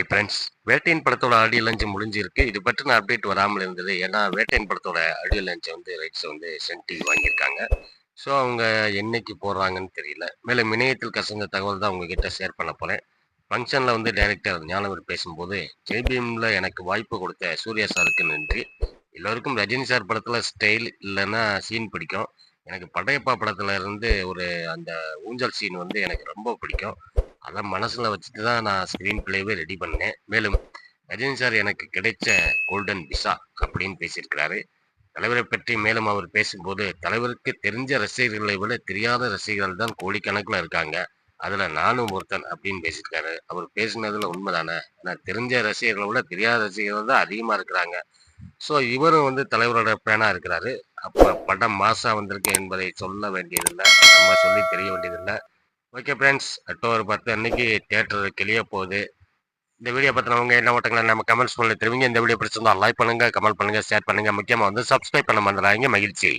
Friends வேட்டையின் படத்தோட audio lunch முடிஞ்சிருக்கு. இது பற்றின அப்டேட் வராமல் இருந்தது. ஏன்னா வேட்டையின் படத்தோட ஆடியோ லஞ்ச் வந்து ரைட்ஸ் வந்து சென்டி வாங்கியிருக்காங்க. ஸோ அவங்க என்னைக்கு போடுறாங்கன்னு தெரியல. மேலும் இணையத்தில் கசந்த தகவல் தான் உங்ககிட்ட ஷேர் பண்ண போகிறேன் ஃபங்க்ஷனில் வந்து டைரக்டர் ஞானவர் பேசும்போது ஜேபிஎம்ல எனக்கு வாய்ப்பு கொடுத்த சூர்யா சாருக்கு நன்றி. எல்லோருக்கும் ரஜினி சார் படத்தில் ஸ்டைல் இல்லைன்னா சீன் பிடிக்கும். எனக்கு படையப்பா படத்துல இருந்து ஒரு அந்த ஊஞ்சல் சீன் வந்து எனக்கு ரொம்ப பிடிக்கும். அதான் மனசுல வச்சுட்டு தான் நான் ஸ்க்ரீன் பிளேவே ரெடி பண்ணேன். மேலும் ரஜினி சார் எனக்கு கிடைச்ச கோல்டன் விசா அப்படின்னு பேசியிருக்கிறாரு. தலைவரை பற்றி மேலும் அவர் பேசும்போது தலைவருக்கு தெரிஞ்ச ரசிகர்களை விட தெரியாத ரசிகர்கள் தான் கோடிக்கணக்கில் இருக்காங்க. அதுல நானும் ஒருத்தன் அப்படின்னு பேசியிருக்காரு. அவர் பேசினதுல உண்மைதானே? ஏன்னா தெரிஞ்ச ரசிகர்களை விட தெரியாத ரசிகர்கள் தான் அதிகமா இருக்கிறாங்க. ஸோ இவரும் வந்து தலைவரோட பேனா இருக்கிறாரு. அப்போ படம் மாசா வந்திருக்கு என்பதை சொல்ல வேண்டியதில்லை. நம்ம சொல்லி தெரிய வேண்டியதில்லை. ஓகே ஃப்ரெண்ட்ஸ் அக்டோபர் பத்து அன்னைக்கு தேட்டர் கிளிய போகுது. இந்த வீடியோ பற்றினவங்க என்ன ஓட்டங்களை நம்ம கமெண்ட்ஸ் பண்ணி தெரிவிங்க. இந்த வீடியோ பிடிச்சிருந்தா லைக் பண்ணுங்க கமெண்ட் பண்ணுங்கள் ஷேர் பண்ணுங்க. முக்கியமாக வந்து சப்ஸ்கிரைப் பண்ண மறந்துடாதீங்க. மகிழ்ச்சி.